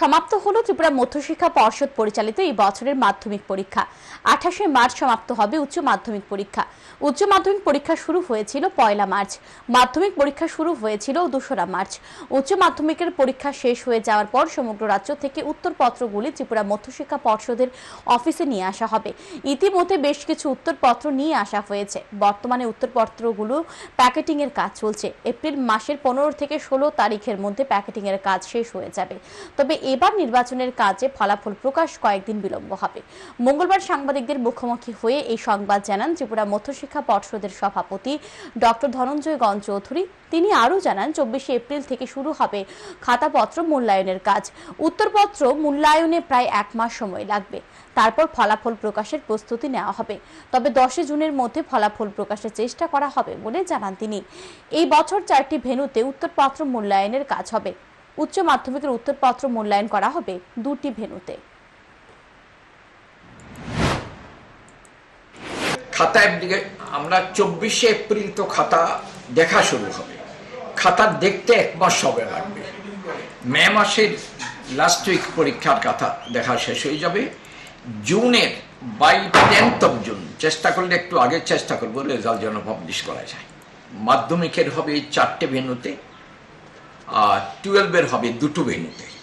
সমাপ্ত হলো ত্রিপুরা মধ্যশিক্ষা পর্ষদ পরিচালিত এই বছরের মাধ্যমিক পরীক্ষা। আঠাশে মার্চ সমাপ্ত হবে উচ্চ মাধ্যমিক পরীক্ষা। উচ্চ মাধ্যমিক পরীক্ষা শুরু হয়েছিল পয়লা মার্চ। মাধ্যমিক পরীক্ষা শুরু হয়েছিল দোসরা মার্চ। উচ্চ মাধ্যমিকের পরীক্ষা শেষ হয়ে যাওয়ার পর সমগ্র রাজ্য থেকে উত্তরপত্রগুলি ত্রিপুরা মধ্যশিক্ষা পর্ষদের অফিসে নিয়ে আসা হবে। ইতিমধ্যে বেশ কিছু উত্তরপত্র নিয়ে আসা হয়েছে। বর্তমানে উত্তরপত্রগুলো প্যাকেটিং এর কাজ চলছে। এপ্রিল মাসের পনেরো থেকে ষোলো তারিখের মধ্যে প্যাকেটিং এর কাজ শেষ হয়ে যাবে। তবে এবার নির্বাচনের কাজে ফলাফল প্রকাশ কয়েকদিন বিলম্ব হবে। মঙ্গলবার সাংবাদিকদের মুখোমুখি হয়ে এই সংবাদ জানান ত্রিপুরা মধ্যশিক্ষা পর্ষদের সভাপতি ডক্টর ধনঞ্জয় গঞ্জ চৌধুরী তিনি আরও জানান, চব্বিশে এপ্রিল থেকে শুরু হবে খাতাপত্র মূল্যায়নের কাজ। উত্তরপত্র মূল্যায়নে প্রায় এক মাস সময় লাগবে। তারপর ফলাফল প্রকাশের প্রস্তুতি নেওয়া হবে। তবে দশই জুনের মধ্যে ফলাফল প্রকাশের চেষ্টা করা হবে বলে জানান তিনি। এই বছর চারটি ভেন্যুতে উত্তরপত্র মূল্যায়নের কাজ হবে। উচ্চ মাধ্যমিকের উত্তরপত্র মূল্যায়ন করা হবে দুটি ভেন্যুতে। খাতায় দিকে আমরা চব্বিশে এপ্রিল তো খাতা দেখা শুরু হবে। খাতা দেখতে এক মাস সময় লাগবে। মে মাসের লাস্ট উইক পরীক্ষার খাতা দেখা শেষ হয়ে যাবে। জুনের বাই টেন্থ অফ জুন চেষ্টা করলে একটু আগে চেষ্টা করব রেজাল্ট যেন পাবলিশ করা যায়। মাধ্যমিকের হবে চারটে ভেন্যুতে। আর টুয়েলভের হবে দুটো ভেন্যুতে